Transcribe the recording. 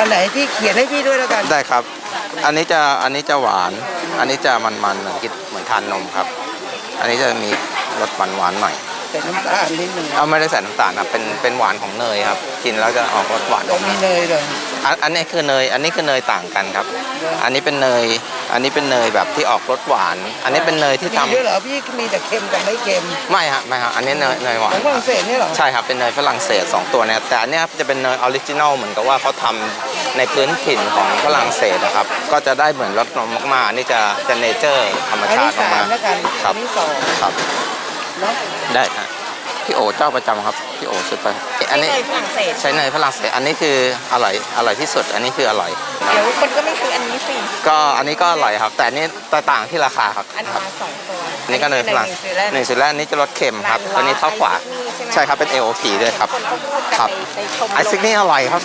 อันไหนที่เขียนให้พี่ด้วยแล้วกัน ได้ครับ อันนี้จะอันนี้จะหวาน อันนี้จะมันๆเหมือนกินเหมือนทานนมครับ อันนี้จะมีรสหวานหวานๆหน่อย ใส่น้ำตาลนิดนึงเอาไม่ได้ใส่น้ำตาลครับเป็นเป็นหวานของเนยครับ กินแล้วจะออกรสหวานเรามีเนยเลยอันอันนี้คือเนย อันนี้คือเนยต่างกันครับ อันนี้เป็นเนย อันนี้เป็นเนยแบบที่ออกรสหวาน อันนี้เป็นเนยที่มีทำด้วยเหรอพี่มีแต่เค็มกับไม่เค็มไม่ฮะไม่ฮะอันนี้เนยเนยหวาขนองฝรั่งเศสเนี่ยเหรอใช่ครับเป็นเนยฝรั่งเศสสองตัวเนี่ยแต่อันเนี้ยจะเป็นเนยออริจินอลเหมือนกับว่าเขาทำในพื้นถิ่นของฝรั่งเศสนะครับ ก็จะได้เหมือนรสนมมากๆอันนี่จะจะเนเจอร์ธรรมอันชานี้ติสามากแล้วกันๆครัอับนนี้สองครับเนาะได้ฮะพี่โอเจ้าประจำครับพี่โอซื้อไปอันนี้เนยฝรั่งเศสใช้เนยฝรั่งเศสอันนี้คืออร่อยอร่อยที่สุด อันนี้คืออร่อยนะเดี๋ยวคนก็ไม่ซื้ออันนี้สิก็อันนี้ก็อร่อยครับ แต่อันนี้แตกต่างที่ราคาครับอันครับมาสองตัวอันนี้ก็เนยฝรั่งนิวซีแลนด์หนึ่งสุดแรกอันนี้จะรสเค็มครับร้านอันนี้เท่ากว่าไอซิกนี่ใช่ไหมใช่ครับเป็น AOP ด้วยครับ คนเขาพูดกันครับในในชมรมไอซิกนี่อร่อยครับ